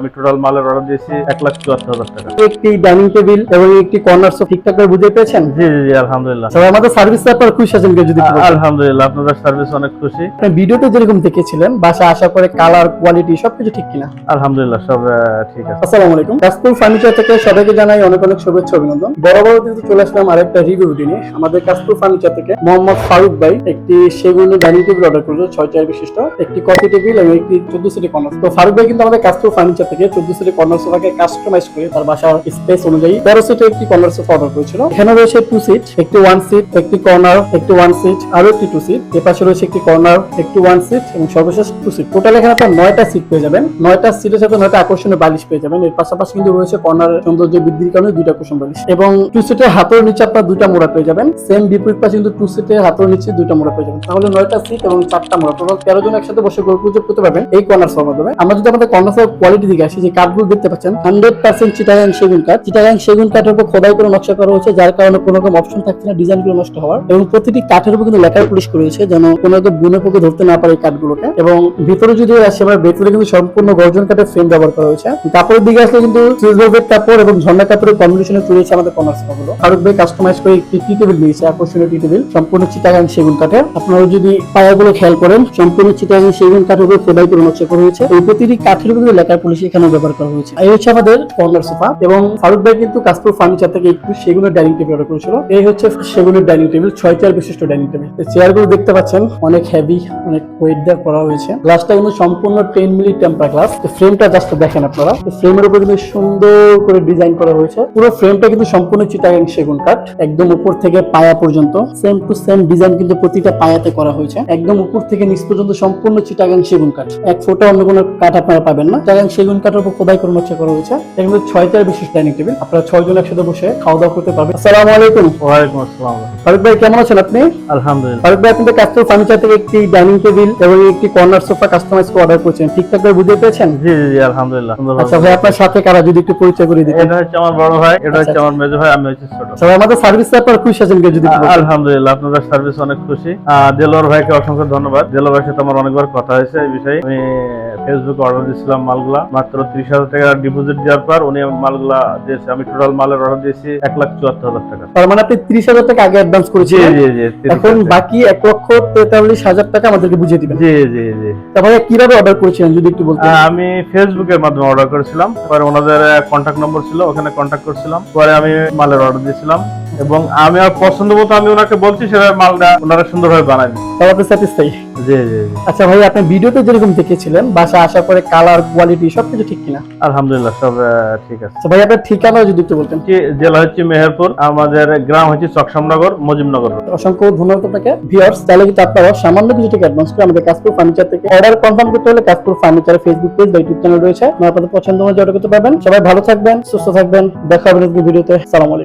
আমি টোটাল মালের অর্ডার দিয়েছি এক লাখ চুয়াত্তর হাজার টাকা। একটি ডাইনিং টেবিল এবং একটি কর্নার ঠিকঠাক করে বুঝে পেয়েছেন? জি জি জি আলহামদুলিল্লাহ। সবাই আমাদের সার্ভিস আপনারা খুশি আছেন যদি আলহামদুলিল্লাহ আপনাদের সার্ভিস অনেক খুশি। ভিডিওতে যেরকম দেখেছিলেন বাসা আশা করে কালার কোয়ালিটি সবকিছু ঠিক কিনা? আলহামদুলিল্লাহ সব ঠিক আছে। আসসালামু আলাইকুম। ফার্নিচার থেকে সবাইকে জানাই অনেক অনেক শুভেচ্ছা অভিনন্দন। বড় বড় কিন্তু চলে আসলাম আরেকটা রিভিউ নিয়ে। আমাদের কাশপুর ফার্নিচার থেকে মোহাম্মদ ফারুক ভাই একটি সেগুনের ডাইনিং টেবিল অর্ডার করেছে ছয় চেয়ার বিশিষ্ট একটি কফি টেবিল এবং একটি চোদ্দ সিটি কর্নার তো ফারুক ভাই কিন্তু আমাদের কাশপুর ফার্নিচার থেকে চোদ্দ সিটি কর্নার সোফাকে কাস্টমাইজ করে তার বাসার স্পেস অনুযায়ী তেরো সিটের একটি কর্নার সোফা অর্ডার করেছিল এখানে রয়েছে টু সিট একটি ওয়ান সিট একটি কর্নার একটি ওয়ান সিট আরও একটি টু সিট এ পাশে রয়েছে একটি কর্নার একটি ওয়ান সিট এবং সর্বশেষ টু সিট টোটাল এখানে আপনার নয়টা সিট পেয়ে যাবেন। নয়টা সিটের সাথে নয়টা আকর্ষণীয় বালিশ পেয়ে যাবেন। এর পাশাপাশি কিন্তু রয়েছে কর্নার সৌন্দর্য বৃদ্ধির কারণে দুইটা কুশন বালিশ এবং টু সিটের হাতের নিচে আপনার দুইটা মোড়া পেয়ে যাবেন। সেম বিপরীত পাশে কিন্তু টু সিটের হাতের নিচে দুইটা মোড়া পেয়ে যাবেন। তাহলে নয়টা সিট এবং চারটা মোড়া। টোটাল তেরো জন একসাথে বসে গল্প করতে পারবেন এই কর্নার সব মাধ্যমে। আমরা যদি আমাদের কর্নার সব কোয়ালিটি দিকে আসি, যে কাঠগুলো দেখতে পাচ্ছেন হান্ড্রেড পার্সেন্ট চিটাগাং সেগুন কাঠ। চিটাগাং সেগুন কাঠের উপর খোদাই করে নকশা করা হয়েছে, যার কারণে কোনো রকম অপশন থাকছে না ডিজাইনগুলো নষ্ট হওয়ার। এবং প্রতিটি কাঠের উপর কিন্তু লেখার পুলিশ করেছে যেন কোনো রকম বুনে পোকে ধরতে না পারে কাঠগুলোকে। এবং ভিতরে যদি আসে আমরা ভেতরে কিন্তু সম্পূর্ণ গর্জন কাঠের ফ্রেম ব্যবহার করা হয়েছে। কাপড়ের দিকে আসলে কিন্তু ভেলভেট কাপড় এবং ঝর্ণা কাপড়ের কম্বিনেশনে হয়েছে আমাদের কর্নারগুলো ফারুক ভাই কাস্টমাইজ করে একটি টি টেবিল নিয়েছে আকর্ষণীয় টি টেবিল সম্পূর্ণ চিটাগাং সেগুন কাঠে আপনারা যদি পায়াগুলো খেয়াল করেন, সম্পূর্ণ চিটাগাং সেগুন কাঠের উপর খোদাই করে নকশা করা হয়েছে। এই প্রতিটি কাঠের উপর লেখার পুলিশ এখানে ব্যবহার করা হয়েছে। এই হচ্ছে আমাদের কর্নার সোফা এবং ফারুক ভাই কিন্তু কাশপুর ফার্নিচার থেকে একটু সেগুনের ডাইনিং টেবিল অর্ডার করেছিল। এই হচ্ছে সেগুনের ডাইনিং টেবিল ছয় চেয়ার বিশিষ্ট ডাইনিং টেবিল চেয়ারগুলো দেখতে পাচ্ছেন, অনেক হেভি অনেক ওয়েট দিয়ে করা হয়েছে। গ্লাসটা কিন্তু সম্পূর্ণ টেন মিলি টেম্পার গ্লাস ফ্রেমটা জাস্ট দেখেন আপনারা। ফ্রেমের উপর কিন্তু সুন্দর করে ডিজাইন করা হয়েছে। পুরো ফ্রেমটা কিন্তু সম্পূর্ণ চিটাগাং সেগুন কাঠ, একদম উপর থেকে পায়া পর্যন্ত। সেম টু সেম ডিজাইন কিন্তু প্রতিটা পায়াতে করা হয়েছে। একদম উপর থেকে নিচ পর্যন্ত সম্পূর্ণ চিটাগাং সেগুন কাঠ। এক ফোটা অন্য কোনো কাঠ আপনারা পাবেন না। চিটাগাং সেগুন কাঠের উপর খোদাই করে নকশা করা হয়েছে এটা কিন্তু ছয় চেয়ার বিশিষ্ট ডাইনিং টেবিল। আপনারা ছয় জন একসাথে বসে খাওয়া দাওয়া করতে পারবেন। আসসালামু আলাইকুম। ওয়ালাইকুম আসসালাম। ফারুক ভাই কেমন আছেন আপনি? আলহামদুলিল্লাহ। ফারুক ভাই আপনাদের কাস্টমার ফার্নিচার থেকে একটি ডাইনিং টেবিল এবং একটি কর্নার সোফা কাস্টমাইজ করে অর্ডার করেছেন। ঠিকঠাক করে বুঝতে পেরেছেন? জি জি আলহামদুলিল্লাহ। আচ্ছা ভাই আপনার সাথে কারা যদি একটু পরিচয় করে দিতেন। এটা হচ্ছে আমার বড় ভাই এটা হচ্ছে আচ্ছা। আমার মেজো ভাই আমি হচ্ছে ছোট। সবাই আমাদের সার্ভিস আপনারা খুশি আছেন কেউ যদি আলহামদুলিল্লাহ আপনাদের সার্ভিস অনেক খুশি। দেলোয়ার ভাইকে অসংখ্য ধন্যবাদ। দেলোয়ার ভাইয়ের সাথে আমার অনেকবার কথা হয়েছে এই বিষয়ে। আমি ফেসবুকে অর্ডার দিয়েছিলাম মালগুলা। মাত্র ত্রিশ হাজার টাকা ডিপোজিট দেওয়ার পর উনি মালগুলা দিয়েছে। আমি টোটাল মালের অর্ডার দিয়েছি এক লাখ চুয়াত্তর হাজার টাকা। তার মানে আপনি ত্রিশ হাজার টাকা আগে অ্যাডভান্স জি জি জি এখন বাকি এক লক্ষ তেতাল্লিশ হাজার টাকা আমাদেরকে বুঝিয়ে দিবেন। জি জি জি। তারপরে কীভাবে অর্ডার করেছিলেন যদি একটু বলতেন? আহ, আমি ফেসবুকের মাধ্যমে অর্ডার করেছিলাম। পরে ওনাদের কন্ট্যাক্ট নম্বর ছিল ওখানে কন্ট্যাক্ট করেছিলাম। পরে আমি মালের অর্ডার দিয়েছিলাম। এবং আমি আর পছন্দ মতো আমি ওনাকে বলছি সেভাবে মালটা ওনারা সুন্দরভাবে বানাই তাহলে আপনি স্যাটিসফাই জি জি আচ্ছা ভাই আপনি ভিডিওতে যেরকম দেখেছিলেন বাসা আশা করে কালার কোয়ালিটি সবকিছু ঠিক কিনা? আলহামদুলিল্লাহ সব ঠিক আছে। আচ্ছা ভাই আপনার ঠিকানা যদি একটু বলতেন। কি জেলা হচ্ছে মেহেরপুর আমাদের গ্রাম হচ্ছে চকসামনগর মজিমনগর অসংখ্য ধন্যবাদ আপনাকে। ভিউয়ার্স তাহলে কিন্তু আপনারা সামান্য কিছু টাকা অ্যাডভান্স করে আমাদের কাশপুর ফার্নিচার থেকে অর্ডার কনফার্ম করতে হলে কাশপুর ফার্নিচার ফেসবুক পেজ বা ইউটিউব চ্যানেল রয়েছে। আপনারা আপনাদের পছন্দ অনুযায়ী অর্ডার করতে পারবেন। সবাই ভালো থাকবেন সুস্থ থাকবেন। দেখা হবে ভিডিওতে। সালাম আলাইকুম।